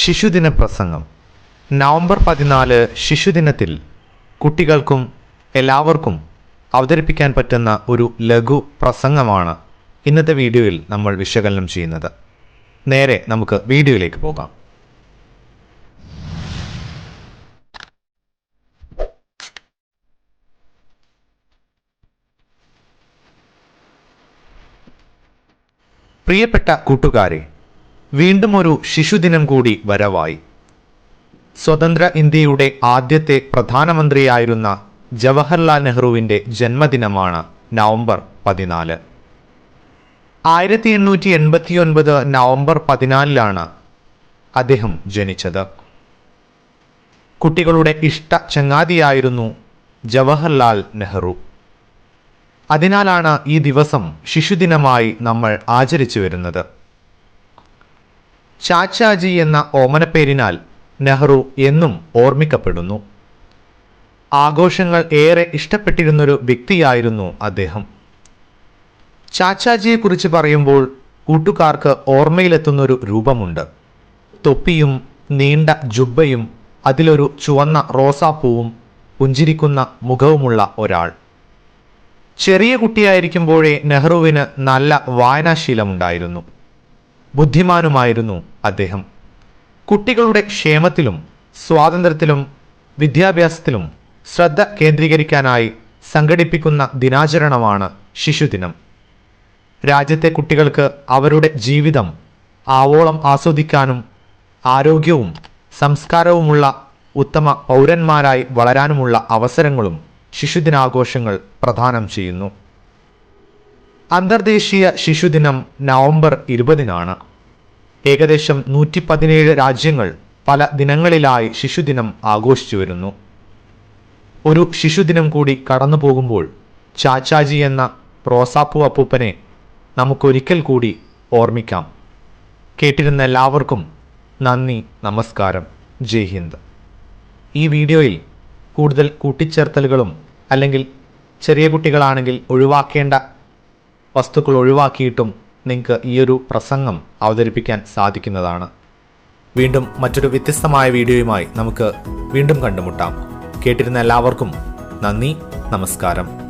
ശിശുദിന പ്രസംഗം. നവംബർ പതിനാല് ശിശുദിനത്തിൽ കുട്ടികൾക്കും എല്ലാവർക്കും അവതരിപ്പിക്കാൻ പറ്റുന്ന ഒരു ലഘു പ്രസംഗമാണ് ഇന്നത്തെ വീഡിയോയിൽ നമ്മൾ വിശകലനം ചെയ്യുന്നത്. നേരെ നമുക്ക് വീഡിയോയിലേക്ക് പോകാം. പ്രിയപ്പെട്ട കൂട്ടുകാരെ വീണ്ടും ഒരു ശിശുദിനം കൂടി വരവായി. സ്വതന്ത്ര ഇന്ത്യയുടെ ആദ്യത്തെ പ്രധാനമന്ത്രിയായിരുന്ന ജവഹർലാൽ നെഹ്റുവിന്റെ ജന്മദിനമാണ് നവംബർ പതിനാല്. ആയിരത്തി എണ്ണൂറ്റി എൺപത്തി ഒൻപത് നവംബർ പതിനാലിലാണ് അദ്ദേഹം ജനിച്ചത്. കുട്ടികളുടെ ഇഷ്ട ചങ്ങാതിയായിരുന്നു ജവഹർലാൽ നെഹ്റു. അതിനാലാണ് ഈ ദിവസം ശിശുദിനമായി നമ്മൾ ആചരിച്ചു വരുന്നത്. ചാച്ചാജി എന്ന ഓമനപ്പേരിനാൽ നെഹ്റു എന്നും ഓർമ്മിക്കപ്പെടുന്നു. ആഘോഷങ്ങൾ ഏറെ ഇഷ്ടപ്പെട്ടിരുന്നൊരു വ്യക്തിയായിരുന്നു അദ്ദേഹം. ചാച്ചാജിയെക്കുറിച്ച് പറയുമ്പോൾ കൂട്ടുകാർക്ക് ഓർമ്മയിലെത്തുന്നൊരു രൂപമുണ്ട്. തൊപ്പിയും നീണ്ട ജുബ്ബയും അതിലൊരു ചുവന്ന റോസാപ്പൂവും പുഞ്ചിരിക്കുന്ന മുഖവുമുള്ള ഒരാൾ. ചെറിയ കുട്ടിയായിരിക്കുമ്പോഴേ നെഹ്റുവിന് നല്ല വായനാശീലമുണ്ടായിരുന്നു. ബുദ്ധിമാനുമായിരുന്നു അദ്ദേഹം. കുട്ടികളുടെ ക്ഷേമത്തിലും സ്വാതന്ത്ര്യത്തിലും വിദ്യാഭ്യാസത്തിലും ശ്രദ്ധ കേന്ദ്രീകരിക്കാനായി സംഘടിപ്പിക്കുന്ന ദിനാചരണമാണ് ശിശുദിനം. രാജ്യത്തെ കുട്ടികൾക്ക് അവരുടെ ജീവിതം ആവോളം ആസ്വദിക്കാനും ആരോഗ്യവും സംസ്കാരവുമുള്ള ഉത്തമ പൗരന്മാരായി വളരാനുമുള്ള അവസരങ്ങളും ശിശുദിനാഘോഷങ്ങൾ പ്രദാനം ചെയ്യുന്നു. അന്തർദേശീയ ശിശുദിനം നവംബർ ഇരുപതിനാണ്. ഏകദേശം നൂറ്റി പതിനേഴ് രാജ്യങ്ങൾ പല ദിനങ്ങളിലായി ശിശുദിനം ആഘോഷിച്ചു വരുന്നു. ഒരു ശിശുദിനം കൂടി കടന്നു പോകുമ്പോൾ ചാച്ചാജി എന്ന റോസാപ്പൂ അപ്പൂപ്പനെ നമുക്കൊരിക്കൽ കൂടി ഓർമ്മിക്കാം. കേട്ടിരുന്ന എല്ലാവർക്കും നന്ദി നമസ്കാരം. ജയ് ഹിന്ദ്. ഈ വീഡിയോയിൽ കൂടുതൽ കൂട്ടിച്ചേർത്തലുകളും അല്ലെങ്കിൽ ചെറിയ കുട്ടികളാണെങ്കിൽ ഒഴിവാക്കേണ്ട വസ്തുക്കൾ ഒഴിവാക്കിയിട്ടും നിങ്ങൾക്ക് ഈ ഒരു പ്രസംഗം അവതരിപ്പിക്കാൻ സാധിക്കുന്നതാണ്. വീണ്ടും മറ്റൊരു വ്യത്യസ്തമായ വീഡിയോയുമായി നമുക്ക് വീണ്ടും കണ്ടുമുട്ടാം. കേട്ടിരുന്ന എല്ലാവർക്കും നന്ദി നമസ്കാരം.